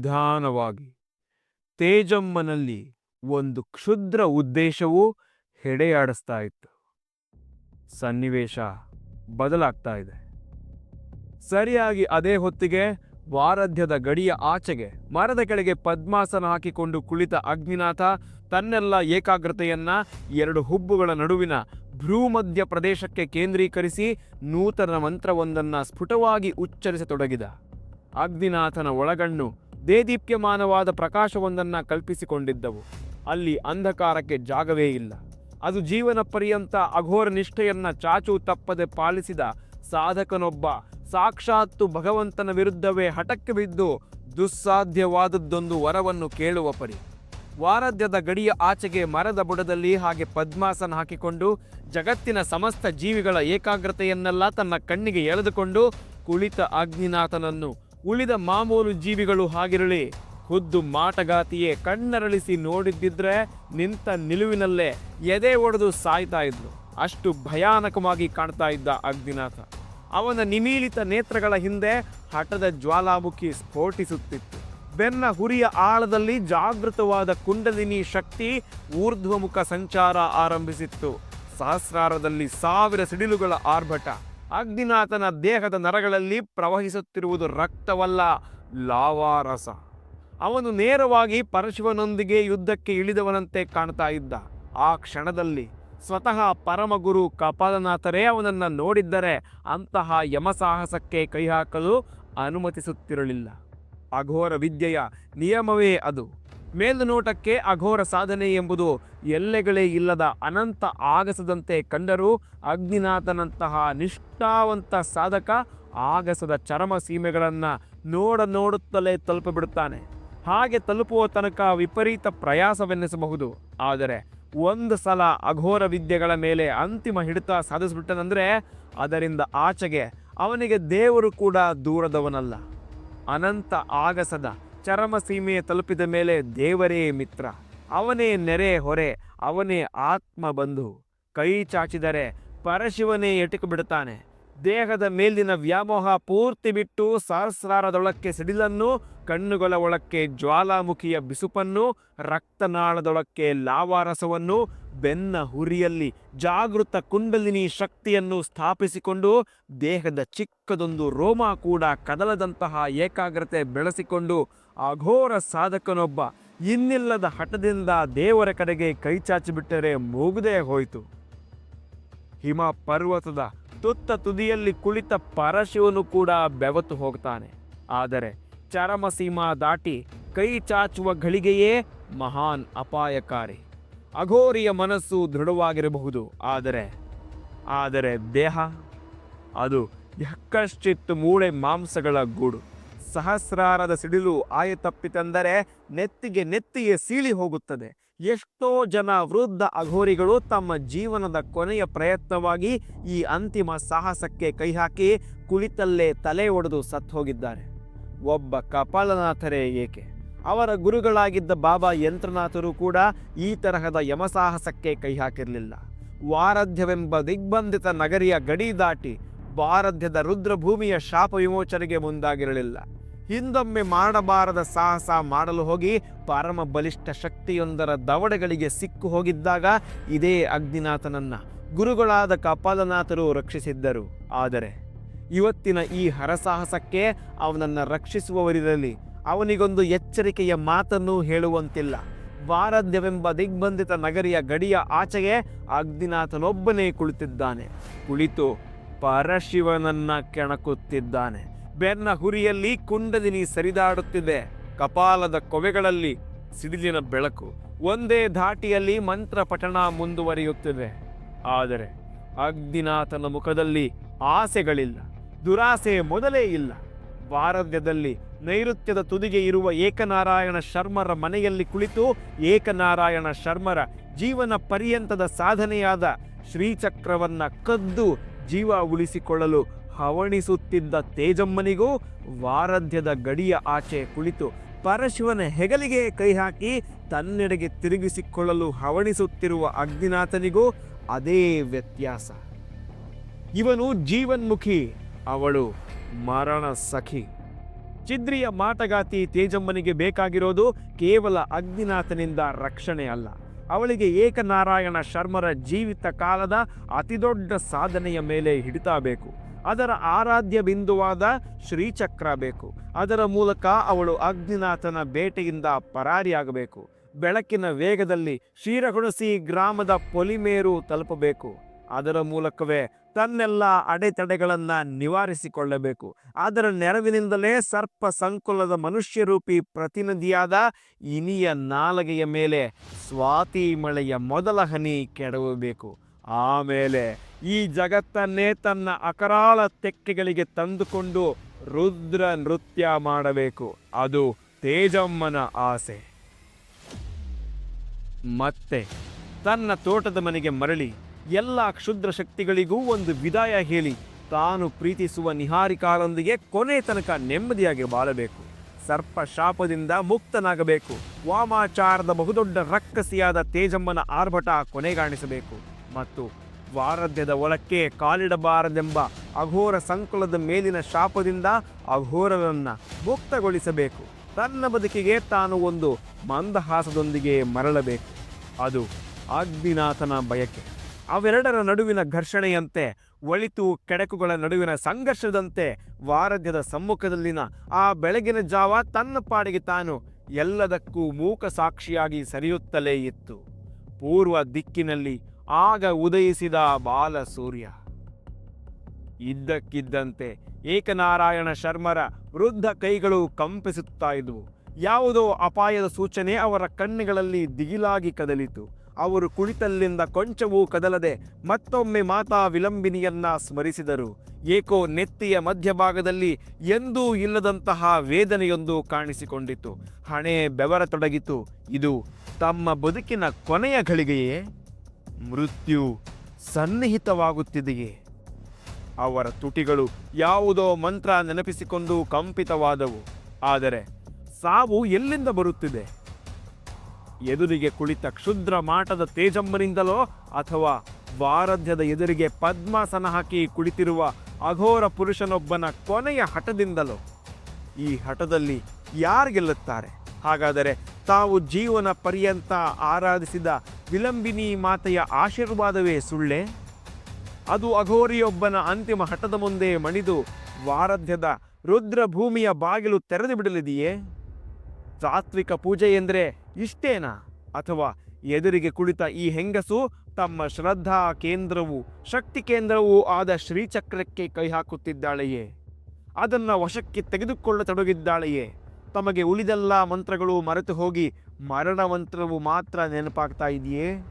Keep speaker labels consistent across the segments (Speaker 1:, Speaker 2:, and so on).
Speaker 1: ನಿಧಾನವಾಗಿ. ತೇಜಮ್ಮನಲ್ಲಿ ಒಂದು ಕ್ಷುದ್ರ ಉದ್ದೇಶವೂ ಹೆಡೆಯಾಡಿಸ್ತಾ ಇತ್ತು ಸನ್ನಿವೇಶ ಬದಲಾಗ್ತಾ ಇದೆ. ಸರಿಯಾಗಿ ಅದೇ ಹೊತ್ತಿಗೆ ವಾರಧ್ಯದ ಗಡಿಯ ಆಚೆಗೆ ಮರದ ಕೆಳಗೆ ಪದ್ಮಾಸನ ಹಾಕಿಕೊಂಡು ಕುಳಿತ ಅಗ್ನಿನಾಥ ತನ್ನೆಲ್ಲ ಏಕಾಗ್ರತೆಯನ್ನ ಎರಡು ಹುಬ್ಬುಗಳ ನಡುವಿನ ಭ್ರೂಮಧ್ಯ ಪ್ರದೇಶಕ್ಕೆ ಕೇಂದ್ರೀಕರಿಸಿ ನೂತನ ಮಂತ್ರವೊಂದನ್ನು ಸ್ಫುಟವಾಗಿ ಉಚ್ಚರಿಸತೊಡಗಿದ. ಅಗ್ನಿನಾಥನ ಒಳಗಣ್ಣು ದೇದೀಪ್ಯಮಾನವಾದ ಪ್ರಕಾಶವೊಂದನ್ನು ಕಲ್ಪಿಸಿಕೊಂಡಿದ್ದವು. ಅಲ್ಲಿ ಅಂಧಕಾರಕ್ಕೆ ಜಾಗವೇ ಇಲ್ಲ. ಅದು ಜೀವನ ಪರ್ಯಂತ ಅಘೋರ ನಿಷ್ಠೆಯನ್ನ ಚಾಚು ತಪ್ಪದೆ ಪಾಲಿಸಿದ ಸಾಧಕನೊಬ್ಬ, ಸಾಕ್ಷಾತ್ತು ಭಗವಂತನ ವಿರುದ್ಧವೇ ಹಠಕ್ಕೆ ಬಿದ್ದು ದುಸ್ಸಾಧ್ಯವಾದದ್ದೊಂದು ವರವನ್ನು ಕೇಳುವ ಪರಿ. ವಾರಧ್ಯದ ಗಡಿಯ ಆಚೆಗೆ ಮರದ ಬುಡದಲ್ಲಿ ಹಾಗೆ ಪದ್ಮಾಸನ ಹಾಕಿಕೊಂಡು ಜಗತ್ತಿನ ಸಮಸ್ತ ಜೀವಿಗಳ ಏಕಾಗ್ರತೆಯನ್ನೆಲ್ಲ ತನ್ನ ಕಣ್ಣಿಗೆ ಎಳೆದುಕೊಂಡು ಕುಳಿತ ಅಗ್ನಿನಾಥನನ್ನು ಉಳಿದ ಮಾಮೂಲು ಜೀವಿಗಳು ಹಾಗಿರಲಿ, ಖುದ್ದು ಮಾಟಗಾತಿಯೇ ಕಣ್ಣರಳಿಸಿ ನೋಡಿದ್ದಿದ್ರೆ ನಿಂತ ನಿಲುವಿನಲ್ಲೇ ಎದೆ ಒಡೆದು ಸಾಯ್ತಾ ಇದ್ಲು. ಅಷ್ಟು ಭಯಾನಕವಾಗಿ ಕಾಣ್ತಾ ಇದ್ದ ಅಗ್ನಿನಾಥ. ಅವನ ನಿಮೀಲಿತ ನೇತ್ರಗಳ ಹಿಂದೆ ಹಠದ ಜ್ವಾಲಾಮುಖಿ ಸ್ಫೋಟಿಸುತ್ತಿತ್ತು. ಬೆನ್ನ ಹುರಿಯ ಆಳದಲ್ಲಿ ಜಾಗೃತವಾದ ಕುಂಡಲಿನಿ ಶಕ್ತಿ ಊರ್ಧ್ವಮುಖ ಸಂಚಾರ ಆರಂಭಿಸಿತ್ತು. ಸಹಸ್ರಾರದಲ್ಲಿ ಸಾವಿರ ಸಿಡಿಲುಗಳ ಆರ್ಭಟ. ಅಗ್ನಿನಾಥನ ದೇಹದ ನರಗಳಲ್ಲಿ ಪ್ರವಹಿಸುತ್ತಿರುವುದು ರಕ್ತವಲ್ಲ, ಲಾವಾರಸ. ಅವನು ನೇರವಾಗಿ ಪರಶಿವನೊಂದಿಗೆ ಯುದ್ಧಕ್ಕೆ ಇಳಿದವನಂತೆ ಕಾಣ್ತಾ ಇದ್ದ. ಆ ಕ್ಷಣದಲ್ಲಿ ಸ್ವತಃ ಪರಮಗುರು ಕಪಾಲನಾಥರೇ ಅವನನ್ನು ನೋಡಿದ್ದರೆ ಅಂತಹ ಯಮಸಾಹಸಕ್ಕೆ ಕೈ ಹಾಕಲು ಅನುಮತಿಸುತ್ತಿರಲಿಲ್ಲ. ಅಘೋರ ವಿದ್ಯೆಯ ನಿಯಮವೇ ಅದು. ಮೇಲ್ನೋಟಕ್ಕೆ ಅಘೋರ ಸಾಧನೆ ಎಂಬುದು ಎಲ್ಲೆಗಳೇ ಇಲ್ಲದ ಅನಂತ ಆಗಸದಂತೆ ಕಂಡರೂ ಅಗ್ನಿನಾಥನಂತಹ ನಿಷ್ಠಾವಂತ ಸಾಧಕ ಆಗಸದ ಚರಮ ಸೀಮೆಗಳನ್ನು ನೋಡ ನೋಡುತ್ತಲೇ ತಲುಪಿಬಿಡುತ್ತಾನೆ. ಹಾಗೆ ತಲುಪುವ ತನಕ ವಿಪರೀತ ಪ್ರಯಾಸವೆನ್ನಿಸಬಹುದು. ಆದರೆ ಒಂದು ಸಲ ಅಘೋರ ವಿದ್ಯೆಗಳ ಮೇಲೆ ಅಂತಿಮ ಹಿಡಿತ ಸಾಧಿಸ್ಬಿಟ್ಟನಂದ್ರೆ ಅದರಿಂದ ಆಚೆಗೆ ಅವನಿಗೆ ದೇವರು ಕೂಡ ದೂರದವನಲ್ಲ. ಅನಂತ ಆಗಸದ ಚರಮ ಸೀಮೆ ತಲುಪಿದ ಮೇಲೆ ದೇವರೇ ಮಿತ್ರ, ಅವನೇ ನೆರೆ ಹೊರೆ, ಅವನೇ ಆತ್ಮ ಬಂಧು. ಕೈ ಚಾಚಿದರೆ ಪರಶಿವನೇ ಎಟುಕು ಬಿಡುತ್ತಾನೆ. ದೇಹದ ಮೇಲಿನ ವ್ಯಾಮೋಹ ಪೂರ್ತಿ ಬಿಟ್ಟು ಸಹಸ್ರಾರದೊಳಕ್ಕೆ ಸಿಡಿಲನ್ನು, ಕಣ್ಣುಗಳ ಒಳಕ್ಕೆ ಜ್ವಾಲಾಮುಖಿಯ ಬಿಸುಪನ್ನು, ರಕ್ತನಾಳದೊಳಕ್ಕೆ ಲಾವಾರಸವನ್ನು, ಬೆನ್ನ ಹುರಿಯಲ್ಲಿ ಜಾಗೃತ ಕುಂಡಲಿನಿ ಶಕ್ತಿಯನ್ನು ಸ್ಥಾಪಿಸಿಕೊಂಡು, ದೇಹದ ಚಿಕ್ಕದೊಂದು ರೋಮ ಕೂಡ ಕದಲದಂತಹ ಏಕಾಗ್ರತೆ ಬೆಳೆಸಿಕೊಂಡು ಅಘೋರ ಸಾಧಕನೊಬ್ಬ ಇನ್ನಿಲ್ಲದ ಹಠದಿಂದ ದೇವರ ಕಡೆಗೆ ಕೈ ಚಾಚಿಬಿಟ್ಟರೆ ಮೂಗದೇ ಹೋಯಿತು. ಹಿಮ ಪರ್ವತದ ತುತ್ತ ತುದಿಯಲ್ಲಿ ಕುಳಿತ ಪರಶಿವನು ಕೂಡ ಬೆವತು ಹೋಗ್ತಾನೆ. ಆದರೆ ಚರಮಸೀಮಾ ದಾಟಿ ಕೈ ಚಾಚುವ ಘಳಿಗೆಯೇ ಮಹಾನ್ ಅಪಾಯಕಾರಿ. ಅಘೋರಿಯ ಮನಸ್ಸು ದೃಢವಾಗಿರಬಹುದು, ಆದರೆ ಆದರೆ ದೇಹ, ಅದು ಯಕ್ಕಶ್ಚಿತ್ತು ಮೂಳೆ ಮಾಂಸಗಳ ಗೂಡು. ಸಹಸ್ರಾರದ ಸಿಡಿಲು ಆಯ ತಪ್ಪಿತೆಂದರೆ ನೆತ್ತಿಗೆ ನೆತ್ತಿಗೆ ಸೀಳಿ ಹೋಗುತ್ತದೆ. ಎಷ್ಟೋ ಜನ ವೃದ್ಧ ಅಘೋರಿಗಳು ತಮ್ಮ ಜೀವನದ ಕೊನೆಯ ಪ್ರಯತ್ನವಾಗಿ ಈ ಅಂತಿಮ ಸಾಹಸಕ್ಕೆ ಕೈ ಹಾಕಿ ಕುಳಿತಲ್ಲೇ ತಲೆ ಒಡೆದು ಸತ್ತು ಹೋಗಿದ್ದಾರೆ. ಒಬ್ಬ ಕಪಾಲನಾಥರೇ ಏಕೆ? ಅವರ ಗುರುಗಳಾಗಿದ್ದ ಬಾಬಾ ಯಂತ್ರನಾಥರು ಕೂಡ ಈ ತರಹದ ಯಮಸಾಹಸಕ್ಕೆ ಕೈ ಹಾಕಿರಲಿಲ್ಲ ವಾರಧ್ಯವೆಂಬ ದಿಗ್ಬಂಧಿತ ನಗರಿಯ ಗಡಿ ದಾಟಿ ವಾರಧ್ಯದ ರುದ್ರಭೂಮಿಯ ಶಾಪ ವಿಮೋಚನೆಗೆ ಮುಂದಾಗಿರಲಿಲ್ಲ. ಹಿಂದೊಮ್ಮೆ ಮಾಡಬಾರದ ಸಾಹಸ ಮಾಡಲು ಹೋಗಿ ಪರಮ ಬಲಿಷ್ಠ ಶಕ್ತಿಯೊಂದರ ದವಡೆಗಳಿಗೆ ಸಿಕ್ಕು ಹೋಗಿದ್ದಾಗ ಇದೇ ಅಗ್ನಿನಾಥನನ್ನ ಗುರುಗಳಾದ ಕಪಾಲನಾಥರು ರಕ್ಷಿಸಿದ್ದರು. ಆದರೆ ಇವತ್ತಿನ ಈ ಹರಸಾಹಸಕ್ಕೆ ಅವನನ್ನು ರಕ್ಷಿಸುವವರಿರಲಿ. ಅವನಿಗೊಂದು ಎಚ್ಚರಿಕೆಯ ಮಾತನ್ನು ಹೇಳುವಂತಿಲ್ಲ. ವಾರಧ್ಯವೆಂಬ ದಿಗ್ಬಂಧಿತ ನಗರಿಯ ಗಡಿಯ ಆಚೆಗೆ ಅಗ್ನಿನಾಥನೊಬ್ಬನೇ ಕುಳಿತಿದ್ದಾನೆ. ಕುಳಿತು ಪರಶಿವನನ್ನ ಕೆಣಕುತ್ತಿದ್ದಾನೆ. ಬೆನ್ನ ಹುರಿಯಲ್ಲಿ ಕುಂಡದಿನಿ ಸರಿದಾಡುತ್ತಿದೆ. ಕಪಾಲದ ಕೊವೆಗಳಲ್ಲಿ ಸಿಡಿಲಿನ ಬೆಳಕು ಒಂದೇ ಧಾಟಿಯಲ್ಲಿ ಮಂತ್ರ ಪಠಣ ಮುಂದುವರಿಯುತ್ತಿದೆ. ಆದರೆ ಅಗ್ನಿನಾಥನ ಮುಖದಲ್ಲಿ ಆಸೆಗಳಿಲ್ಲ, ದುರಾಸೆ ಮೊದಲೇ ಇಲ್ಲ. ವಾರದ್ಯದಲ್ಲಿ ನೈಋತ್ಯದ ತುದಿಗೆ ಇರುವ ಏಕನಾರಾಯಣ ಶರ್ಮರ ಮನೆಯಲ್ಲಿ ಕುಳಿತು ಏಕನಾರಾಯಣ ಶರ್ಮರ ಜೀವನ ಪರ್ಯಂತದ ಸಾಧನೆಯಾದ ಶ್ರೀಚಕ್ರವನ್ನು ಕದ್ದು ಜೀವ ಉಳಿಸಿಕೊಳ್ಳಲು ಹವಣಿಸುತ್ತಿದ್ದ ತೇಜಮ್ಮನಿಗೂ ವಾರಧ್ಯದ ಗಡಿಯ ಆಚೆ ಕುಳಿತು ಪರಶಿವನ ಹೆಗಲಿಗೆ ಕೈ ಹಾಕಿ ತನ್ನೆಡೆಗೆ ತಿರುಗಿಸಿಕೊಳ್ಳಲು ಹವಣಿಸುತ್ತಿರುವ ಅಗ್ನಿನಾಥನಿಗೂ ಅದೇ ವ್ಯತ್ಯಾಸ. ಇವನು ಜೀವನ್ಮುಖಿ, ಅವಳು ಮರಣ ಸಖಿ ಚಿದ್ರಿಯ ಮಾಟಗಾತಿ ತೇಜಮ್ಮನಿಗೆ ಬೇಕಾಗಿರೋದು ಕೇವಲ ಅಗ್ನಿನಾಥನಿಂದ ರಕ್ಷಣೆ ಅಲ್ಲ. ಅವಳಿಗೆ ಏಕನಾರಾಯಣ ಶರ್ಮರ ಜೀವಿತ ಕಾಲದ ಅತಿದೊಡ್ಡ ಸಾಧನೆಯ ಮೇಲೆ ಹಿಡಿತ ಬೇಕು ಅದರ ಆರಾಧ್ಯ ಬಿಂದುವಾದ ಶ್ರೀಚಕ್ರ ಬೇಕು. ಅದರ ಮೂಲಕ ಅವಳು ಅಗ್ನಿನಾಥನ ಬೇಟೆಯಿಂದ ಪರಾರಿಯಾಗಬೇಕು. ಬೆಳಕಿನ ವೇಗದಲ್ಲಿ ಕ್ಷೀರಗುಣಸಿ ಗ್ರಾಮದ ಪೊಲಿಮೇರು ತಲುಪಬೇಕು. ಅದರ ಮೂಲಕವೇ ತನ್ನೆಲ್ಲ ಅಡೆತಡೆಗಳನ್ನು ನಿವಾರಿಸಿಕೊಳ್ಳಬೇಕು. ಅದರ ನೆರವಿನಿಂದಲೇ ಸರ್ಪ ಸಂಕುಲದ ಮನುಷ್ಯರೂಪಿ ಪ್ರತಿನಿಧಿಯಾದ ಇನಿಯ ನಾಲಗೆಯ ಮೇಲೆ ಸ್ವಾತಿ ಮಳೆಯ ಮೊದಲ ಹನಿ ಕೆಡವಬೇಕು. ಆಮೇಲೆ ಈ ಜಗತ್ತನ್ನೇ ತನ್ನ ಅಕರಾಳ ತೆಕ್ಕೆಗಳಿಗೆ ತಂದುಕೊಂಡು ರುದ್ರ ನೃತ್ಯ ಮಾಡಬೇಕು. ಅದು ತೇಜಮ್ಮನ ಆಸೆ. ಮತ್ತೆ ತನ್ನ ತೋಟದ ಮನೆಗೆ ಮರಳಿ ಎಲ್ಲ ಕ್ಷುದ್ರ ಶಕ್ತಿಗಳಿಗೂ ಒಂದು ವಿದಾಯ ಹೇಳಿ ತಾನು ಪ್ರೀತಿಸುವ ನಿಹಾರಿಕಾಲೊಂದಿಗೆ ಕೊನೆ ತನಕ ನೆಮ್ಮದಿಯಾಗಿ ಬಾಳಬೇಕು. ಸರ್ಪ ಶಾಪದಿಂದ ಮುಕ್ತನಾಗಬೇಕು. ವಾಮಾಚಾರದ ಬಹುದೊಡ್ಡ ರಕ್ಕಸಿಯಾದ ತೇಜಮ್ಮನ ಆರ್ಭಟ ಕೊನೆಗಾಣಿಸಬೇಕು. ಮತ್ತು ವಾರದ್ಯದ ಒಳಕ್ಕೆ ಕಾಲಿಡಬಾರದೆಂಬ ಅಘೋರ ಸಂಕುಲದ ಮೇಲಿನ ಶಾಪದಿಂದ ಅಘೋರರನ್ನು ಮುಕ್ತಗೊಳಿಸಬೇಕು. ತನ್ನ ಬದುಕಿಗೆ ತಾನು ಒಂದು ಮಂದಹಾಸದೊಂದಿಗೆ ಮರಳಬೇಕು. ಅದು ಅಗ್ನಿನಾಥನ ಬಯಕೆ. ಅವೆರಡರ ನಡುವಿನ ಘರ್ಷಣೆಯಂತೆ, ಒಳಿತು ಕೆಡಕುಗಳ ನಡುವಿನ ಸಂಘರ್ಷದಂತೆ ವಾರಧ್ಯದ ಸಮ್ಮುಖದಲ್ಲಿನ ಆ ಬೆಳಗಿನ ಜಾವ ತನ್ನ ಪಾಡಿಗೆ ತಾನು ಎಲ್ಲದಕ್ಕೂ ಮೂಕ ಸಾಕ್ಷಿಯಾಗಿ ಸರಿಯುತ್ತಲೇ ಇತ್ತು. ಪೂರ್ವ ದಿಕ್ಕಿನಲ್ಲಿ ಆಗ ಉದಯಿಸಿದ ಬಾಲ ಸೂರ್ಯ ಇದ್ದಕ್ಕಿದ್ದಂತೆ ಏಕನಾರಾಯಣ ಶರ್ಮರ ವೃದ್ಧ ಕೈಗಳು ಕಂಪಿಸುತ್ತಾ ಇದ್ವು. ಯಾವುದೋ ಅಪಾಯದ ಸೂಚನೆ ಅವರ ಕಣ್ಣುಗಳಲ್ಲಿ ದಿಗಿಲಾಗಿ ಕದಲಿತು. ಅವರು ಕುಳಿತಲ್ಲಿಂದ ಕೊಂಚವೂ ಕದಲದೆ ಮತ್ತೊಮ್ಮೆ ಮಾತಾ ವಿಲಂಬಿನಿಯನ್ನ ಸ್ಮರಿಸಿದರು. ಏಕೋ ನೆತ್ತಿಯ ಮಧ್ಯಭಾಗದಲ್ಲಿ ಎಂದೂ ಇಲ್ಲದಂತಹ ವೇದನೆಯೊಂದು ಕಾಣಿಸಿಕೊಂಡಿತು. ಹಣೆ ಬೆವರತೊಡಗಿತು. ಇದು ತಮ್ಮ ಬದುಕಿನ ಕೊನೆಯ ಘಳಿಗೆಯೇ? ಮೃತ್ಯು ಸನ್ನಿಹಿತವಾಗುತ್ತಿದೆಯೇ? ಅವರ ತುಟಿಗಳು ಯಾವುದೋ ಮಂತ್ರ ನೆನಪಿಸಿಕೊಂಡು ಕಂಪಿತವಾದವು. ಆದರೆ ಸಾವು ಎಲ್ಲಿಂದ ಬರುತ್ತಿದೆ? ಎದುರಿಗೆ ಕುಳಿತ ಕ್ಷುದ್ರ ಮಾಟದ ತೇಜಮ್ಮನಿಂದಲೋ ಅಥವಾ ವಾರಧ್ಯದ ಎದುರಿಗೆ ಪದ್ಮಾಸನ ಹಾಕಿ ಕುಳಿತಿರುವ ಅಘೋರ ಪುರುಷನೊಬ್ಬನ ಕೊನೆಯ ಹಠದಿಂದಲೋ? ಈ ಹಠದಲ್ಲಿ ಯಾರು ಗೆಲ್ಲುತ್ತಾರೆ? ಹಾಗಾದರೆ ತಾವು ಜೀವನ ಪರ್ಯಂತ ಆರಾಧಿಸಿದ ವಿಲಂಬಿನಿ ಮಾತೆಯ ಆಶೀರ್ವಾದವೇ ಸುಳ್ಳೆ? ಅದು ಅಘೋರಿಯೊಬ್ಬನ ಅಂತಿಮ ಹಠದ ಮುಂದೆ ಮಣಿದು ವಾರಧ್ಯದ ರುದ್ರ ಭೂಮಿಯ ಬಾಗಿಲು ತೆರೆದು ಬಿಡಲಿದೆಯೇ? ಸಾತ್ವಿಕ ಪೂಜೆ ಎಂದರೆ ಇಷ್ಟೇನಾ? ಅಥವಾ ಎದುರಿಗೆ ಕುಳಿತ ಈ ಹೆಂಗಸು ತಮ್ಮ ಶ್ರದ್ಧಾ ಕೇಂದ್ರವು ಶಕ್ತಿ ಕೇಂದ್ರವೂ ಆದ ಶ್ರೀಚಕ್ರಕ್ಕೆ ಕೈ ಹಾಕುತ್ತಿದ್ದಾಳೆಯೇ? ಅದನ್ನು ವಶಕ್ಕೆ ತೆಗೆದುಕೊಳ್ಳತೊಡಗಿದ್ದಾಳೆಯೇ? ತಮಗೆ ಉಳಿದೆಲ್ಲ ಮಂತ್ರಗಳು ಮರೆತು ಹೋಗಿ ಮರಣ ಮಂತ್ರವು ಮಾತ್ರ ನೆನಪಾಗ್ತಾ ಇದೆಯೇ?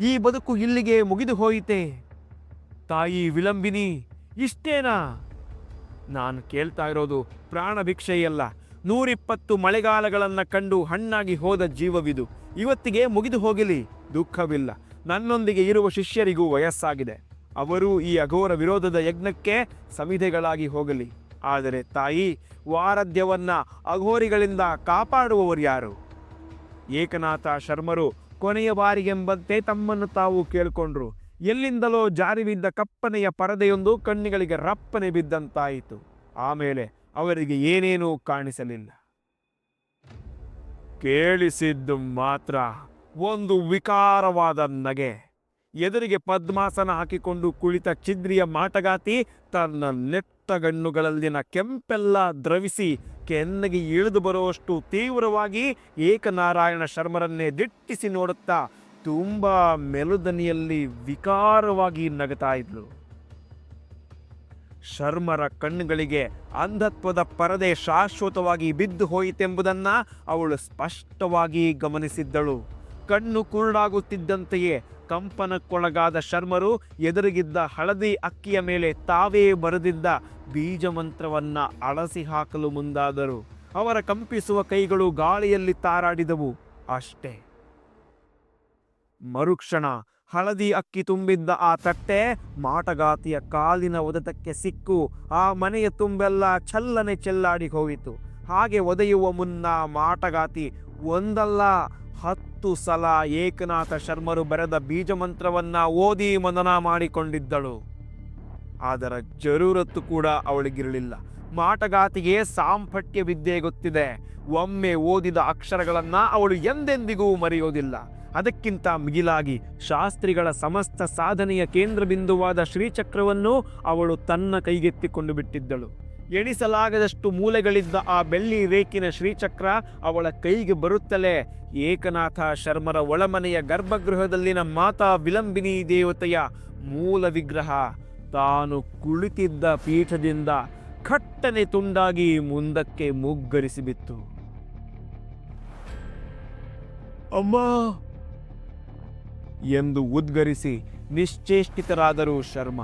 Speaker 1: ಈ ಬದುಕು ಇಲ್ಲಿಗೆ ಮುಗಿದು ಹೋಯಿತೆ? ತಾಯಿ ವಿಲಂಬಿನಿ, ಇಷ್ಟೇನಾ? ನಾನು ಕೇಳ್ತಾ ಇರೋದು ಪ್ರಾಣ ಭಿಕ್ಷೆಯಲ್ಲ. ನೂರಿಪ್ಪತ್ತು ಮಳೆಗಾಲಗಳನ್ನು ಕಂಡು ಹಣ್ಣಾಗಿ ಹೋದ ಜೀವವಿದು. ಇವತ್ತಿಗೆ ಮುಗಿದು ಹೋಗಲಿ, ದುಃಖವಿಲ್ಲ. ನನ್ನೊಂದಿಗೆ ಇರುವ ಶಿಷ್ಯರಿಗೂ ವಯಸ್ಸಾಗಿದೆ. ಅವರು ಈ ಅಘೋರ ವಿರೋಧದ ಯಜ್ಞಕ್ಕೆ ಸಮಿಧೆಗಳಾಗಿ ಹೋಗಲಿ. ಆದರೆ ತಾಯಿ ವಾರಧ್ಯವನ್ನು ಅಘೋರಿಗಳಿಂದ ಕಾಪಾಡುವವರು ಯಾರು? ಏಕನಾಥ ಶರ್ಮರು ಕೊನೆಯ ಬಾರಿಗೆಂಬಂತೆ ತಮ್ಮನ್ನು ತಾವು ಕೇಳಿಕೊಂಡ್ರು. ಎಲ್ಲಿಂದಲೋ ಜಾರಿಬಿದ್ದ ಕಪ್ಪನೆಯ ಪರದೆಯೊಂದು ಕಣ್ಣುಗಳಿಗೆ ರಪ್ಪನೆ ಬಿದ್ದಂತಾಯಿತು. ಆಮೇಲೆ ಅವರಿಗೆ ಏನೇನೂ ಕಾಣಿಸಲಿಲ್ಲ. ಕೇಳಿಸಿದ್ದು ಮಾತ್ರ ಒಂದು ವಿಕಾರವಾದ ನಗೆ. ಎದುರಿಗೆ ಪದ್ಮಾಸನ ಹಾಕಿಕೊಂಡು ಕುಳಿತ ಚಿದ್ರಿಯ ಮಾಟಗಾತಿ ತನ್ನ ನೆಟ್ಟಗಣ್ಣುಗಳಲ್ಲಿನ ಕೆಂಪೆಲ್ಲ ದ್ರವಿಸಿ ಕೆನ್ನೆಗೆ ಇಳಿದು ಬರುವಷ್ಟು ತೀವ್ರವಾಗಿ ಏಕನಾರಾಯಣ ಶರ್ಮರನ್ನೇ ದಿಟ್ಟಿಸಿ ನೋಡುತ್ತಾ ತುಂಬ ಮೆಲುದನಿಯಲ್ಲಿ ವಿಕಾರವಾಗಿ ನಗತಾ ಇದ್ಲು. ಶರ್ಮರ ಕಣ್ಣುಗಳಿಗೆ ಅಂಧತ್ವದ ಪರದೆ ಶಾಶ್ವತವಾಗಿ ಬಿದ್ದು ಹೋಯಿತೆಂಬುದನ್ನ ಅವಳು ಸ್ಪಷ್ಟವಾಗಿ ಗಮನಿಸಿದ್ದಳು. ಕಣ್ಣು ಕುರುಡಾಗುತ್ತಿದ್ದಂತೆಯೇ ಕಂಪನಕ್ಕೊಳಗಾದ ಶರ್ಮರು ಎದುರಿಗಿದ್ದ ಹಳದಿ ಅಕ್ಕಿಯ ಮೇಲೆ ತಾವೇ ಬರೆದಿದ್ದ ಬೀಜ ಮಂತ್ರವನ್ನ ಅಳಸಿ ಹಾಕಲು ಮುಂದಾದರು. ಅವರ ಕಂಪಿಸುವ ಕೈಗಳು ಗಾಳಿಯಲ್ಲಿ ತಾರಾಡಿದವು. ಅಷ್ಟೇ. ಮರುಕ್ಷಣ ಹಳದಿ ಅಕ್ಕಿ ತುಂಬಿದ್ದ ಆ ತಟ್ಟೆ ಮಾಟಗಾತಿಯ ಕಾಲಿನ ಒದತಕ್ಕೆ ಸಿಕ್ಕು. ಆ ಮನೆಯ ತುಂಬೆಲ್ಲ ಚಲ್ಲನೆ ಚೆಲ್ಲಾಡಿ ಹೋಯಿತು. ಹಾಗೆ ಒದೆಯುವ ಮುನ್ನ ಮಾಟಗಾತಿ, ಒಂದಲ್ಲ ಹತ್ತು ಸಲ ಏಕನಾಥ ಶರ್ಮರು ಬರೆದ ಬೀಜ ಮಂತ್ರವನ್ನ ಓದಿ ಮನನ ಮಾಡಿಕೊಂಡಿದ್ದಳು. ಅದರ ಜರೂರತ್ತು ಕೂಡ ಅವಳಿಗಿರಲಿಲ್ಲ. ಮಾಟಗಾತಿಗೆ ಸಾಂಪಟ್ಯ ವಿದ್ಯೆ ಗೊತ್ತಿದೆ. ಒಮ್ಮೆ ಓದಿದ ಅಕ್ಷರಗಳನ್ನ ಅವಳು ಎಂದೆಂದಿಗೂ ಮರೆಯೋದಿಲ್ಲ. ಅದಕ್ಕಿಂತ ಮಿಗಿಲಾಗಿ ಶಾಸ್ತ್ರಿಗಳ ಸಮಸ್ತ ಸಾಧನೆಯ ಕೇಂದ್ರ ಬಿಂದುವಾದ ಶ್ರೀಚಕ್ರವನ್ನು ಅವಳು ತನ್ನ ಕೈಗೆತ್ತಿಕೊಂಡು ಬಿಟ್ಟಿದ್ದಳು. ಎಣಿಸಲಾಗದಷ್ಟು ಮೂಲೆಗಳಿದ್ದ ಆ ಬೆಳ್ಳಿ ರೇಖಿನ ಶ್ರೀಚಕ್ರ ಅವಳ ಕೈಗೆ ಬರುತ್ತಲೇ. ಏಕನಾಥ ಶರ್ಮರ ಒಳಮನೆಯ ಗರ್ಭಗೃಹದಲ್ಲಿನ ಮಾತಾ ವಿಲಂಬಿನಿ ದೇವತೆಯ ಮೂಲ ವಿಗ್ರಹ. ತಾನು ಕುಳಿತಿದ್ದ ಪೀಠದಿಂದ ಖಟ್ಟನೆ ತುಂಡಾಗಿ ಮುಂದಕ್ಕೆ ಮುಗ್ಗರಿಸಿಬಿತ್ತು ಅಮ್ಮ! ಎಂದು ಉದ್ಗರಿಸಿ ನಿಶ್ಚೇಷ್ಟಿತರಾದರು ಶರ್ಮ.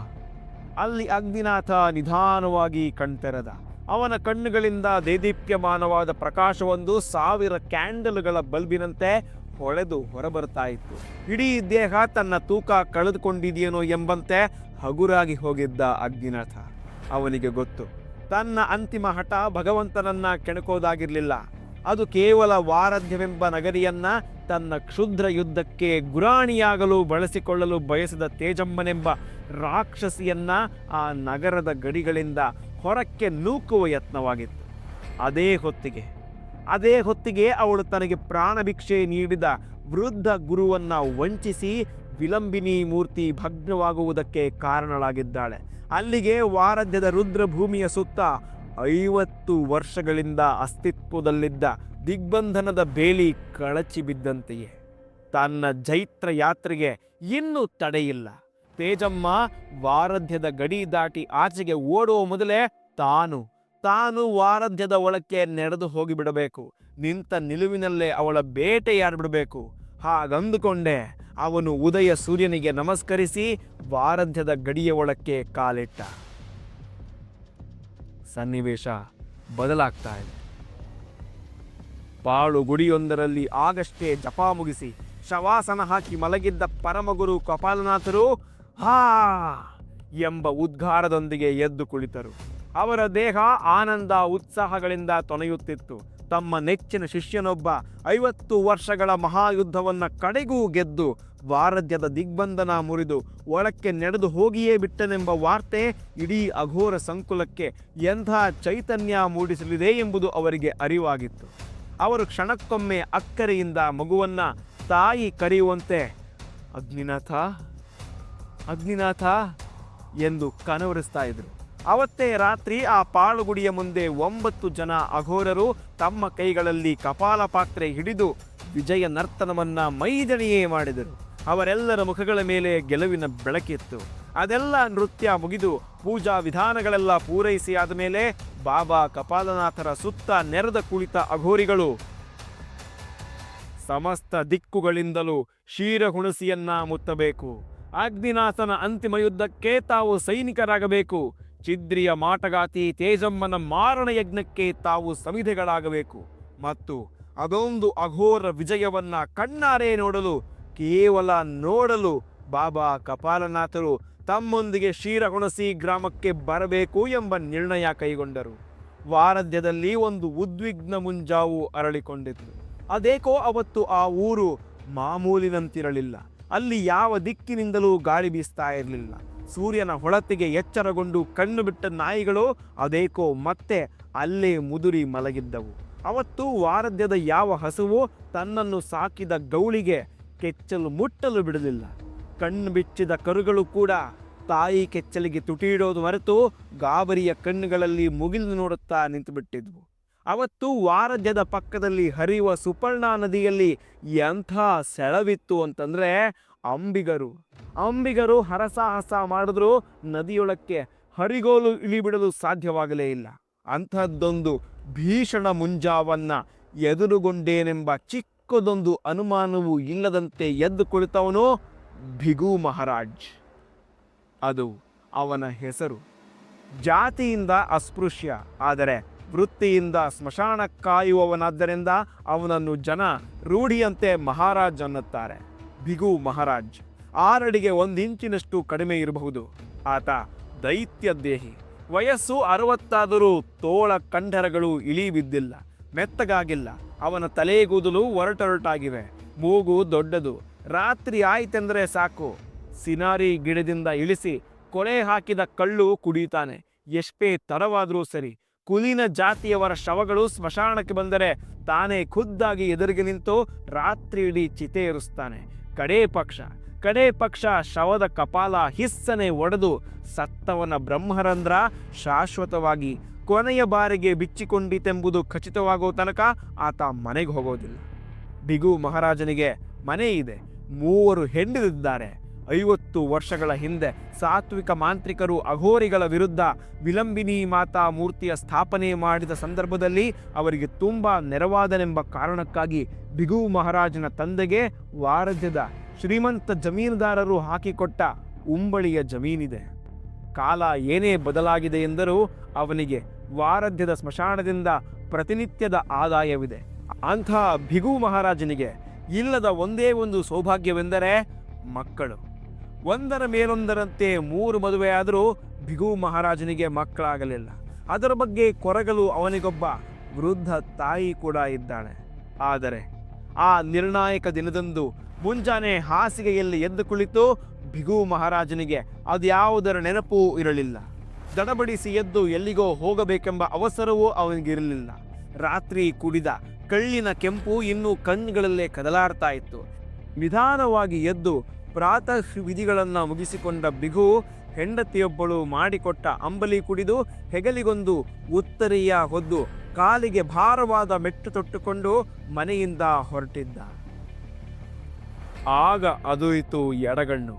Speaker 1: ಅಲ್ಲಿ ಅಗ್ನಿನಾಥ ನಿಧಾನವಾಗಿ ಕಣ್ತೆರೆದ. ಅವನ ಕಣ್ಣುಗಳಿಂದ ದೇದೀಪ್ಯಮಾನವಾದ ಪ್ರಕಾಶವೊಂದು ಸಾವಿರ ಕ್ಯಾಂಡಲ್ಗಳ ಬಲ್ಬಿನಂತೆ ಹೊಳೆದು ಹೊರಬರ್ತಾ ಇತ್ತು ಇಡೀ ದೇಹ ತನ್ನ ತೂಕ ಕಳೆದುಕೊಂಡಿದೆಯೇನೋ ಎಂಬಂತೆ ಹಗುರಾಗಿ ಹೋಗಿದ್ದ ಅಗ್ನಿನಾಥ. ಅವನಿಗೆ ಗೊತ್ತು, ತನ್ನ ಅಂತಿಮ ಹಠ ಭಗವಂತನನ್ನ ಕೆಣಕೋದಾಗಿರಲಿಲ್ಲ. ಅದು ಕೇವಲ ವಾರಧ್ಯವೆಂಬ ನಗರಿಯನ್ನ ತನ್ನ ಕ್ಷುದ್ರ ಯುದ್ಧಕ್ಕೆ ಗುರಾಣಿಯಾಗಲು ಬಳಸಿಕೊಳ್ಳಲು ಬಯಸಿದ ತೇಜಮ್ಮನೆಂಬ ರಾಕ್ಷಸಿಯನ್ನ ಆ ನಗರದ ಗಡಿಗಳಿಂದ ಹೊರಕ್ಕೆ ನೂಕುವ ಯತ್ನವಾಗಿತ್ತು. ಅದೇ ಹೊತ್ತಿಗೆ ಅದೇ ಹೊತ್ತಿಗೆ ಅವಳು ತನಗೆ ಪ್ರಾಣಭಿಕ್ಷೆ ನೀಡಿದ ವೃದ್ಧ ಗುರುವನ್ನು ವಂಚಿಸಿ ವಿಲಂಬಿನಿ ಮೂರ್ತಿ ಭಗ್ನವಾಗುವುದಕ್ಕೆ ಕಾರಣಳಾಗಿದ್ದಾಳೆ. ಅಲ್ಲಿಗೆ ವಾರಧ್ಯದ ರುದ್ರಭೂಮಿಯ ಸುತ್ತ ಐವತ್ತು ವರ್ಷಗಳಿಂದ ಅಸ್ತಿತ್ವದಲ್ಲಿದ್ದ ದಿಗ್ಬಂಧನದ ಬೇಲಿ ಕಳಚಿ ಬಿದ್ದಂತೆಯೇ ತನ್ನ ಜೈತ್ರ ಯಾತ್ರೆಗೆ ಇನ್ನೂ ತಡೆಯಿಲ್ಲ. ತೇಜಮ್ಮ ವಾರಧ್ಯದ ಗಡಿ ದಾಟಿ ಆಚೆಗೆ ಓಡುವ ಮೊದಲೇ ತಾನು ತಾನು ವಾರಧ್ಯದ ಒಳಕ್ಕೆ ನೆರೆದು ಹೋಗಿಬಿಡಬೇಕು. ನಿಂತ ನಿಲುವಿನಲ್ಲೇ ಅವಳ ಬೇಟೆಯಾಡ್ಬಿಡಬೇಕು ಹಾಗಂದುಕೊಂಡೆ ಅವನು ಉದಯ ಸೂರ್ಯನಿಗೆ ನಮಸ್ಕರಿಸಿ ವಾರಧ್ಯದ ಗಡಿಯ ಒಳಕ್ಕೆ ಕಾಲಿಟ್ಟ. ಸನ್ನಿವೇಶ ಬದಲಾಗ್ತಾ ಇದೆ. ಪಾಳು ಗುಡಿಯೊಂದರಲ್ಲಿ ಆಗಷ್ಟೇ ಜಪ ಮುಗಿಸಿ ಶವಾಸನ ಹಾಕಿ ಮಲಗಿದ್ದ ಪರಮಗುರು ಕಪಾಲನಾಥರು ಹಾ ಎಂಬ ಉದ್ಗಾರದೊಂದಿಗೆ ಎದ್ದು ಕುಳಿತರು. ಅವರ ದೇಹ ಆನಂದ ಉತ್ಸಾಹಗಳಿಂದ ತೊನೆಯುತ್ತಿತ್ತು. ತಮ್ಮ ನೆಚ್ಚಿನ ಶಿಷ್ಯನೊಬ್ಬ ಐವತ್ತು ವರ್ಷಗಳ ಮಹಾಯುದ್ಧವನ್ನು ಕಡೆಗೂ ಗೆದ್ದು ವಾರಧ್ಯದ ದಿಗ್ಬಂಧನ ಮುರಿದು ಒಳಕ್ಕೆ ನಡೆದು ಹೋಗಿಯೇ ಬಿಟ್ಟನೆಂಬ ವಾರ್ತೆ ಇಡೀ ಅಘೋರ ಸಂಕುಲಕ್ಕೆ ಎಂಥ ಚೈತನ್ಯ ಮೂಡಿಸಲಿದೆ ಎಂಬುದು ಅವರಿಗೆ ಅರಿವಾಗಿತ್ತು. ಅವರು ಕ್ಷಣಕ್ಕೊಮ್ಮೆ ಅಕ್ಕರೆಯಿಂದ ಮಗುವನ್ನು ತಾಯಿ ಕರೆಯುವಂತೆ, ಅಗ್ನಿನಾಥ ಅಗ್ನಿನಾಥ ಎಂದು ಕನವರಿಸ್ತಾ ಇದ್ರು. ಅವತ್ತೇ ರಾತ್ರಿ ಆ ಪಾಳುಗುಡಿಯ ಮುಂದೆ ಒಂಬತ್ತು ಜನ ಅಘೋರರು ತಮ್ಮ ಕೈಗಳಲ್ಲಿ ಕಪಾಲ ಪಾತ್ರೆ ಹಿಡಿದು ವಿಜಯ ನರ್ತನವನ್ನ ಮೈದಣಿಯೇ ಮಾಡಿದರು. ಅವರೆಲ್ಲರ ಮುಖಗಳ ಮೇಲೆ ಗೆಲುವಿನ ಬೆಳಕಿತ್ತು. ಅದೆಲ್ಲ ನೃತ್ಯ ಮುಗಿದು ಪೂಜಾ ವಿಧಾನಗಳೆಲ್ಲ ಪೂರೈಸಿ ಆದ ಮೇಲೆ ಬಾಬಾ ಕಪಾಲನಾಥರ ಸುತ್ತ ನೆರೆದ ಕುಳಿತ ಅಘೋರಿಗಳು ಸಮಸ್ತ ದಿಕ್ಕುಗಳಿಂದಲೂ ಕ್ಷೀರಹುಣಸಿಯನ್ನ ಮುತ್ತಬೇಕು. ಅಗ್ನಿನಾಥನ ಅಂತಿಮ ಯುದ್ಧಕ್ಕೆ ತಾವು ಸೈನಿಕರಾಗಬೇಕು. ಚಿದ್ರಿಯ ಮಾಟಗಾತಿ ತೇಜಮ್ಮನ ಮಾರಣ ಯಜ್ಞಕ್ಕೆ ತಾವು ಸಮಿಧೆಗಳಾಗಬೇಕು. ಮತ್ತು ಅದೊಂದು ಅಘೋರ ವಿಜಯವನ್ನ ಕಣ್ಣಾರೆ ನೋಡಲು, ಕೇವಲ ನೋಡಲು ಬಾಬಾ ಕಪಾಲನಾಥರು ತಮ್ಮೊಂದಿಗೆ ಕ್ಷೀರಹುಣಸಿ ಗ್ರಾಮಕ್ಕೆ ಬರಬೇಕು ಎಂಬ ನಿರ್ಣಯ ಕೈಗೊಂಡರು. ವಾರಧ್ಯದಲ್ಲಿ ಒಂದು ಉದ್ವಿಗ್ನ ಮುಂಜಾವು ಅರಳಿಕೊಂಡಿತ್ತು ಅದೇಕೋ ಅವತ್ತು ಆ ಊರು ಮಾಮೂಲಿನಂತಿರಲಿಲ್ಲ. ಅಲ್ಲಿ ಯಾವ ದಿಕ್ಕಿನಿಂದಲೂ ಗಾಳಿ ಬೀಸ್ತಾ ಇರಲಿಲ್ಲ. ಸೂರ್ಯನ ಹೊಳತಿಗೆ ಎಚ್ಚರಗೊಂಡು ಕಣ್ಣು ಬಿಟ್ಟ ನಾಯಿಗಳು ಅದೇಕೋ ಮತ್ತೆ ಅಲ್ಲೇ ಮುದುರಿ ಮಲಗಿದ್ದವು. ಅವತ್ತು ವಾರದ್ಯದ ಯಾವ ಹಸುವು ತನ್ನನ್ನು ಸಾಕಿದ ಗೌಳಿಗೆ ಕೆಚ್ಚಲು ಮುಟ್ಟಲು ಬಿಡಲಿಲ್ಲ. ಕಣ್ಣು ಬಿಚ್ಚಿದ ಕರುಗಳು ಕೂಡ ತಾಯಿ ಕೆಚ್ಚಲಿಗೆ ತುಟಿಯಿಡೋದು ಮರೆತು ಗಾಬರಿಯ ಕಣ್ಣುಗಳಲ್ಲಿ ಮುಗಿಲು ನೋಡುತ್ತಾ ನಿಂತುಬಿಟ್ಟಿದ್ವು. ಅವತ್ತು ವಾರದ್ಯದ ಪಕ್ಕದಲ್ಲಿ ಹರಿಯುವ ಸುಪರ್ಣಾ ನದಿಯಲ್ಲಿ ಎಂಥ ಸೆಳವಿತ್ತು ಅಂತಂದ್ರೆ ಅಂಬಿಗರು. ಅಂಬಿಗರು ಹರಸಾಹಸ ಮಾಡಿದ್ರು, ನದಿಯೊಳಕ್ಕೆ ಹರಿಗೋಲು ಇಳಿಬಿಡಲು ಸಾಧ್ಯವಾಗಲೇ ಇಲ್ಲ. ಅಂಥದ್ದೊಂದು ಭೀಷಣ ಮುಂಜಾವನ್ನ ಎದುರುಗೊಂಡೇನೆಂಬ ಚಿಕ್ಕದೊಂದು ಅನುಮಾನವೂ ಇಲ್ಲದಂತೆ ಎದ್ದು ಕುಳಿತವನು ಭಿಗು ಮಹಾರಾಜ್. ಅದು ಅವನ ಹೆಸರು. ಜಾತಿಯಿಂದ ಅಸ್ಪೃಶ್ಯ, ಆದರೆ ವೃತ್ತಿಯಿಂದ ಸ್ಮಶಾನ ಕಾಯುವವನಾದ್ದರಿಂದ ಅವನನ್ನು ಜನ ರೂಢಿಯಂತೆ ಮಹಾರಾಜ್ ಅನ್ನುತ್ತಾರೆ. ಬಿಗು ಮಹಾರಾಜ್, ಆರಡಿಗೆ ಒಂದಿಂಚಿನಷ್ಟು ಕಡಿಮೆ ಇರಬಹುದು. ಆತ ದೈತ್ಯ ದೇಹಿ ವಯಸ್ಸು ಅರವತ್ತಾದರೂ ತೋಳ ಕಂಠರಗಳು ಇಳಿ ಬಿದ್ದಿಲ್ಲ ಮೆತ್ತಗಾಗಿಲ್ಲ. ಅವನ ತಲೆಗೂದಲು ಒರಟೊರಟಾಗಿವೆ, ಮೂಗು ದೊಡ್ಡದು. ರಾತ್ರಿ ಆಯ್ತೆಂದರೆ ಸಾಕು. ಸಿನಾರಿ ಗಿಡದಿಂದ ಇಳಿಸಿ ಕೊಳೆ ಹಾಕಿದ ಕಳ್ಳು ಕುಡಿತಾನೆ ಎಷ್ಟೇ ತರವಾದರೂ ಸರಿ ಕುಲೀನ ಜಾತಿಯವರ ಶವಗಳು ಸ್ಮಶಾನಕ್ಕೆ ಬಂದರೆ ತಾನೇ ಖುದ್ದಾಗಿ ಎದುರಿಗೆ ನಿಂತು ರಾತ್ರಿ ಇಡೀ ಚಿತೆ ಏರಿಸ್ತಾನೆ. ಕಡೇ ಪಕ್ಷ ಕಡೇ ಪಕ್ಷ ಶವದ ಕಪಾಲ ಹಿಸ್ಸನೆ ಒಡೆದು ಸತ್ತವನ ಬ್ರಹ್ಮರಂಧ್ರ ಶಾಶ್ವತವಾಗಿ ಕೊನೆಯ ಬಾರಿಗೆ ಬಿಚ್ಚಿಕೊಂಡಿತೆಂಬುದು ಖಚಿತವಾಗೋ ತನಕ ಆತ ಮನೆಗೆ ಹೋಗೋದಿಲ್ಲ. ಬಿಗು ಮಹಾರಾಜನಿಗೆ ಮನೆ ಇದೆ, ಮೂವರು ಹೆಂಡಿದ್ದಾರೆ ಐವತ್ತು ವರ್ಷಗಳ ಹಿಂದೆ ಸಾತ್ವಿಕ ಮಾಂತ್ರಿಕರು ಅಘೋರಿಗಳ ವಿರುದ್ಧ ವಿಲಂಬಿನಿ ಮಾತಾ ಮೂರ್ತಿಯ ಸ್ಥಾಪನೆ ಮಾಡಿದ ಸಂದರ್ಭದಲ್ಲಿ ಅವರಿಗೆ ತುಂಬ ನೆರವಾದನೆಂಬ ಕಾರಣಕ್ಕಾಗಿ ಬಿಗು ಮಹಾರಾಜನ ತಂದೆಗೆ ವಾರಧ್ಯದ ಶ್ರೀಮಂತ ಜಮೀನುದಾರರು ಹಾಕಿಕೊಟ್ಟ ಉಂಬಳಿಯ ಜಮೀನಿದೆ. ಕಾಲ ಏನೇ ಬದಲಾಗಿದೆ ಎಂದರೂ ಅವನಿಗೆ ವಾರಧ್ಯದ ಸ್ಮಶಾನದಿಂದ ಪ್ರತಿನಿತ್ಯದ ಆದಾಯವಿದೆ. ಅಂಥ ಬಿಗು ಮಹಾರಾಜನಿಗೆ ಇಲ್ಲದ ಒಂದೇ ಒಂದು ಸೌಭಾಗ್ಯವೆಂದರೆ ಮಕ್ಕಳು. ಒಂದರ ಮೇಲೊಂದರಂತೆ ಮೂರು ಮದುವೆಯಾದರೂ ಭಿಗು ಮಹಾರಾಜನಿಗೆ ಮಕ್ಕಳಾಗಲಿಲ್ಲ. ಅದರ ಬಗ್ಗೆ ಕೊರಗಲು ಅವನಿಗೊಬ್ಬ ವೃದ್ಧ ತಾಯಿ ಕೂಡ ಇದ್ದಾಳೆ. ಆದರೆ ಆ ನಿರ್ಣಾಯಕ ದಿನದಂದು ಮುಂಜಾನೆ ಹಾಸಿಗೆಯಲ್ಲಿ ಎದ್ದು ಕುಳಿತು ಭಿಗು ಮಹಾರಾಜನಿಗೆ ಅದ್ಯಾವುದರ ನೆನಪೂ ಇರಲಿಲ್ಲ. ದಡಬಡಿಸಿ ಎದ್ದು ಎಲ್ಲಿಗೋ ಹೋಗಬೇಕೆಂಬ ಅವಸರವೂ ಅವನಿಗಿರಲಿಲ್ಲ. ರಾತ್ರಿ ಕುಡಿದ ಕಳ್ಳಿನ ಕೆಂಪು ಇನ್ನೂ ಕಣ್ಣುಗಳಲ್ಲೇ ಕದಲಾಡ್ತಾ ಇತ್ತು. ನಿಧಾನವಾಗಿ ಎದ್ದು ಪ್ರಾತಃ ವಿಧಿಗಳನ್ನು ಮುಗಿಸಿಕೊಂಡ ಬಿಗು ಹೆಂಡತಿಯೊಬ್ಬಳು ಮಾಡಿಕೊಟ್ಟ ಅಂಬಲಿ ಕುಡಿದು ಹೆಗಲಿಗೊಂದು ಉತ್ತರಿಯ ಹೊದ್ದು ಕಾಲಿಗೆ ಭಾರವಾದ ಮೆಟ್ಟು ತೊಟ್ಟುಕೊಂಡು ಮನೆಯಿಂದ ಹೊರಟಿದ್ದ. ಆಗ ಅದುಯಿತು ಎಡಗಣ್ಣು.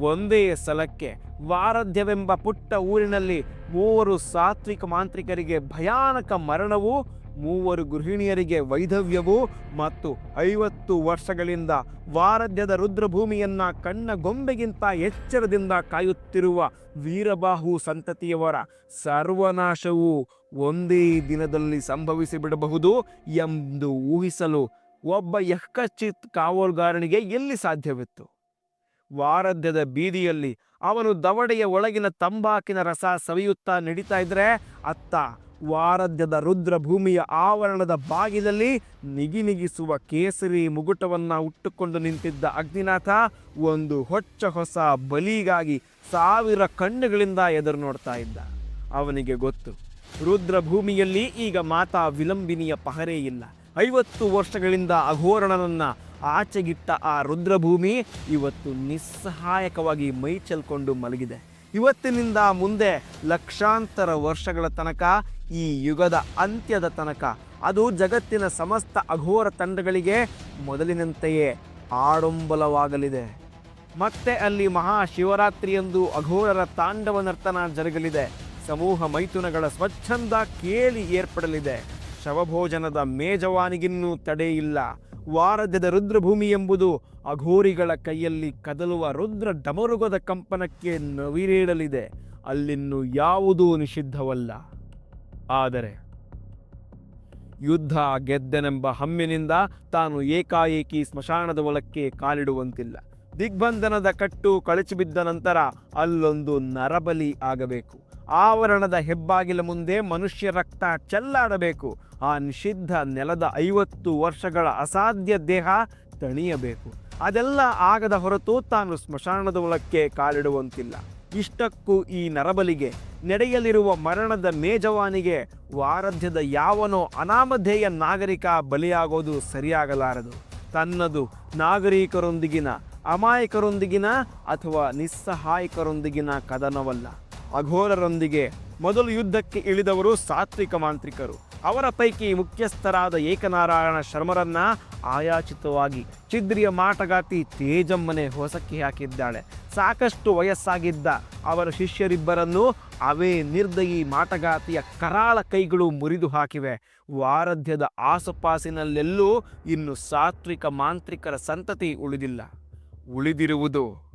Speaker 1: ಒಂದೇ ಸಲಕ್ಕೆ ವಾರಧ್ಯವೆಂಬ ಪುಟ್ಟ ಊರಿನಲ್ಲಿ ಮೂವರು ಸಾತ್ವಿಕ ಮಾಂತ್ರಿಕರಿಗೆ ಭಯಾನಕ ಮರಣವು ಮೂವರು ಗೃಹಿಣಿಯರಿಗೆ ವೈಧವ್ಯವು ಮತ್ತು ಐವತ್ತು ವರ್ಷಗಳಿಂದ ವಾರಧ್ಯದ ರುದ್ರಭೂಮಿಯನ್ನ ಕಣ್ಣ ಗೊಂಬೆಗಿಂತ ಎಚ್ಚರದಿಂದ ಕಾಯುತ್ತಿರುವ ವೀರಬಾಹು ಸಂತತಿಯವರ ಸರ್ವನಾಶವು ಒಂದೇ ದಿನದಲ್ಲಿ ಸಂಭವಿಸಿ ಬಿಡಬಹುದು ಎಂದು ಊಹಿಸಲು ಒಬ್ಬ ಯಕ್ಕಚಿತ್ ಕಾವಲುಗಾರನಿಗೆ ಎಲ್ಲಿ ಸಾಧ್ಯವಿತ್ತು? ವಾರಧ್ಯದ ಬೀದಿಯಲ್ಲಿ ಅವನು ದವಡೆಯ ಒಳಗಿನ ತಂಬಾಕಿನ ರಸ ಸವಿಯುತ್ತಾ ನಡೀತಾ ಇದ್ರೆ ಅತ್ತ ವಾರಧ್ಯದ ರುದ್ರಭೂಮಿಯ ಆವರಣದ ಬಾಗಿಲಲ್ಲಿ ನಿಗಿನಿಗಿಸುವ ಕೇಸರಿ ಮುಗುಟವನ್ನ ಉಟ್ಟುಕೊಂಡು ನಿಂತಿದ್ದ ಅಗ್ನಿನಾಥ ಒಂದು ಹೊಚ್ಚ ಹೊಸ ಬಲಿಗಾಗಿ ಸಾವಿರ ಕಣ್ಣುಗಳಿಂದ ಎದುರು ನೋಡ್ತಾ ಇದ್ದ. ಅವನಿಗೆ ಗೊತ್ತು, ರುದ್ರಭೂಮಿಯಲ್ಲಿ ಈಗ ಮಾತಾ ವಿಲಂಬಿನಿಯ ಪಹರೇ ಇಲ್ಲ. ಐವತ್ತು ವರ್ಷಗಳಿಂದ ಅಘೋರಣನನ್ನ ಆಚೆಗಿಟ್ಟ ಆ ರುದ್ರಭೂಮಿ ಇವತ್ತು ನಿಸ್ಸಹಾಯಕವಾಗಿ ಮೈ ಚೆಲ್ಕೊಂಡು ಮಲಗಿದೆ. ಇವತ್ತಿನಿಂದ ಮುಂದೆ ಲಕ್ಷಾಂತರ ವರ್ಷಗಳ ತನಕ ಈ ಯುಗದ ಅಂತ್ಯದ ತನಕ. ಅದು ಜಗತ್ತಿನ ಸಮಸ್ತ ಅಘೋರ ತಂಡಗಳಿಗೆ ಮೊದಲಿನಂತೆಯೇ ಆಡಂಬಲವಾಗಲಿದೆ. ಮತ್ತೆ ಅಲ್ಲಿ ಮಹಾಶಿವರಾತ್ರಿಯಂದು ಅಘೋರರ ತಾಂಡವ ನರ್ತನ ಜರುಗಲಿದೆ. ಸಮೂಹ ಮೈಥುನಗಳ ಸ್ವಚ್ಛಂದ ಕೇಳಿ ಏರ್ಪಡಲಿದೆ. ಶವಭೋಜನದ ಮೇಜವಾನಿಗಿನ್ನೂ ತಡೆ ಇಲ್ಲ ವಾರದ್ಯದ ರುದ್ರಭೂಮಿ ಎಂಬುದು ಅಘೋರಿಗಳ ಕೈಯಲ್ಲಿ ಕದಲುವ ರುದ್ರ ಡಮರುಗದ ಕಂಪನಕ್ಕೆ ನವಿರೇಳಲಿದೆ. ಅಲ್ಲಿನ್ನು ಯಾವುದೂ ನಿಷಿದ್ಧವಲ್ಲ. ಆದರೆ ಯುದ್ಧ ಗೆದ್ದನೆಂಬ ಹಮ್ಮಿನಿಂದ ತಾನು ಏಕಾಏಕಿ ಸ್ಮಶಾನದ ಒಳಕ್ಕೆ ಕಾಲಿಡುವಂತಿಲ್ಲ. ದಿಗ್ಬಂಧನದ ಕಟ್ಟು ಕಳಚಿಬಿದ್ದ ನಂತರ ಅಲ್ಲೊಂದು ನರಬಲಿ ಆಗಬೇಕು. ಆವರಣದ ಹೆಬ್ಬಾಗಿಲ ಮುಂದೆ ಮನುಷ್ಯ ರಕ್ತ ಚೆಲ್ಲಾಡಬೇಕು. ಆ ನಿಷಿದ್ಧ ನೆಲದ ಐವತ್ತು ವರ್ಷಗಳ ಅಸಾಧ್ಯ ದೇಹ ತಣಿಯಬೇಕು. ಅದೆಲ್ಲ ಆಗದ ಹೊರತು ತಾನು ಸ್ಮಶಾನದ ಒಳಕ್ಕೆ ಕಾಲಿಡುವಂತಿಲ್ಲ. ಇಷ್ಟಕ್ಕೂ ಈ ನರಬಲಿಗೆ ನಡೆಯಲಿರುವ ಮರಣದ ಮೇಜವಾನಿಗೆ ವಾರಧ್ಯದ ಯಾವನೋ ಅನಾಮಧೇಯ ನಾಗರಿಕ ಬಲಿಯಾಗೋದು ಸರಿಯಾಗಲಾರದು. ತನ್ನದು ನಾಗರಿಕರೊಂದಿಗಿನ ಅಮಾಯಕರೊಂದಿಗಿನ ಅಥವಾ ನಿಸ್ಸಹಾಯಕರೊಂದಿಗಿನ ಕದನವಲ್ಲ. ಅಘೋರರೊಂದಿಗೆ ಮೊದಲು ಯುದ್ಧಕ್ಕೆ ಇಳಿದವರು ಸಾತ್ವಿಕ ಮಾಂತ್ರಿಕರು. ಅವರ ಪೈಕಿ ಮುಖ್ಯಸ್ಥರಾದ ಏಕನಾರಾಯಣ ಶರ್ಮರನ್ನ ಆಯಾಚಿತವಾಗಿ ಚಿದ್ರಿಯ ಮಾಟಗಾತಿ ತೇಜಮ್ಮನೆ ಹೊಸಕ್ಕೆ ಹಾಕಿದ್ದಾಳೆ. ಸಾಕಷ್ಟು ವಯಸ್ಸಾಗಿದ್ದ ಅವರ ಶಿಷ್ಯರಿಬ್ಬರನ್ನು ಅವೇ ನಿರ್ದಯಿ ಮಾಟಗಾತಿಯ ಕರಾಳ ಕೈಗಳು ಮುರಿದು ಹಾಕಿವೆ. ವಾರಧ್ಯದ ಆಸುಪಾಸಿನಲ್ಲೆಲ್ಲೂ ಇನ್ನು ಸಾತ್ವಿಕ ಮಾಂತ್ರಿಕರ ಸಂತತಿ ಉಳಿದಿಲ್ಲ. ಉಳಿದಿರುವುದು.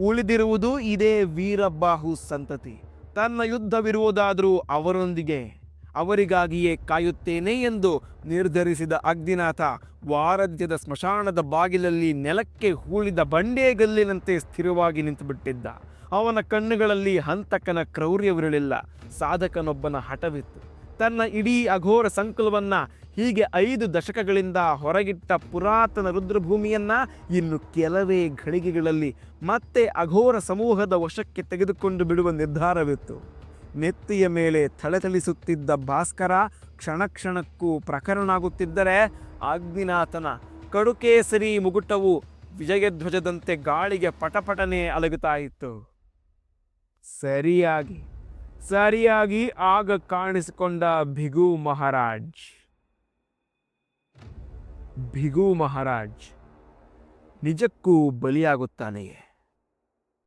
Speaker 1: ಉಳಿದಿರುವುದು ಇದೇ ವೀರಬಾಹು ಸಂತತಿ. ತನ್ನ ಯುದ್ಧವಿರುವುದಾದರೂ ಅವರೊಂದಿಗೆ, ಅವರಿಗಾಗಿಯೇ ಕಾಯುತ್ತೇನೆ ಎಂದು ನಿರ್ಧರಿಸಿದ ಅಗ್ನಿನಾಥ ವಾರದ್ಯದ ಸ್ಮಶಾನದ ಬಾಗಿಲಲ್ಲಿ ನೆಲಕ್ಕೆ ಹೂಳಿದ ಬಂಡೆಗಲ್ಲಿನಂತೆ ಸ್ಥಿರವಾಗಿ ನಿಂತುಬಿಟ್ಟಿದ್ದ. ಅವನ ಕಣ್ಣುಗಳಲ್ಲಿ ಹಂತಕನ ಕ್ರೌರ್ಯವಿರಲಿಲ್ಲ. ಸಾಧಕನೊಬ್ಬನ ಹಠವಿತ್ತು. ತನ್ನ ಇಡೀ ಅಘೋರ ಸಂಕುಲವನ್ನು ಹೀಗೆ ಐದು ದಶಕಗಳಿಂದ ಹೊರಗಿಟ್ಟ ಪುರಾತನ ರುದ್ರಭೂಮಿಯನ್ನು ಇನ್ನು ಕೆಲವೇ ಘಳಿಗೆಗಳಲ್ಲಿ ಮತ್ತೆ ಅಘೋರ ಸಮೂಹದ ವಶಕ್ಕೆ ತೆಗೆದುಕೊಂಡು ಬಿಡುವ ನಿರ್ಧಾರವಿತ್ತು. ನೆತ್ತಿಯ ಮೇಲೆ ಥಳಥಳಿಸುತ್ತಿದ್ದ ಭಾಸ್ಕರ ಕ್ಷಣಕ್ಷಣಕ್ಕೂ ಕ್ಷಣಕ್ಕೂ ಪ್ರಕರಣಾಗುತ್ತಿದ್ದರೆ ಅಗ್ನಿನಾಥನ ಕಡುಕೇಸರಿ ಮುಗುಟವು ವಿಜಯಧ್ವಜದಂತೆ ಗಾಳಿಗೆ ಪಟಪಟನೆ ಅಲಗುತ್ತಾ ಇತ್ತು. ಸರಿಯಾಗಿ ಸರಿಯಾಗಿ ಆಗ ಕಾಣಿಸಿಕೊಂಡ ಭಿಗು ಮಹಾರಾಜ್. ಭಿಗು ಮಹಾರಾಜ್ ನಿಜಕ್ಕೂ ಬಲಿಯಾಗುತ್ತಾನೆಯೇ?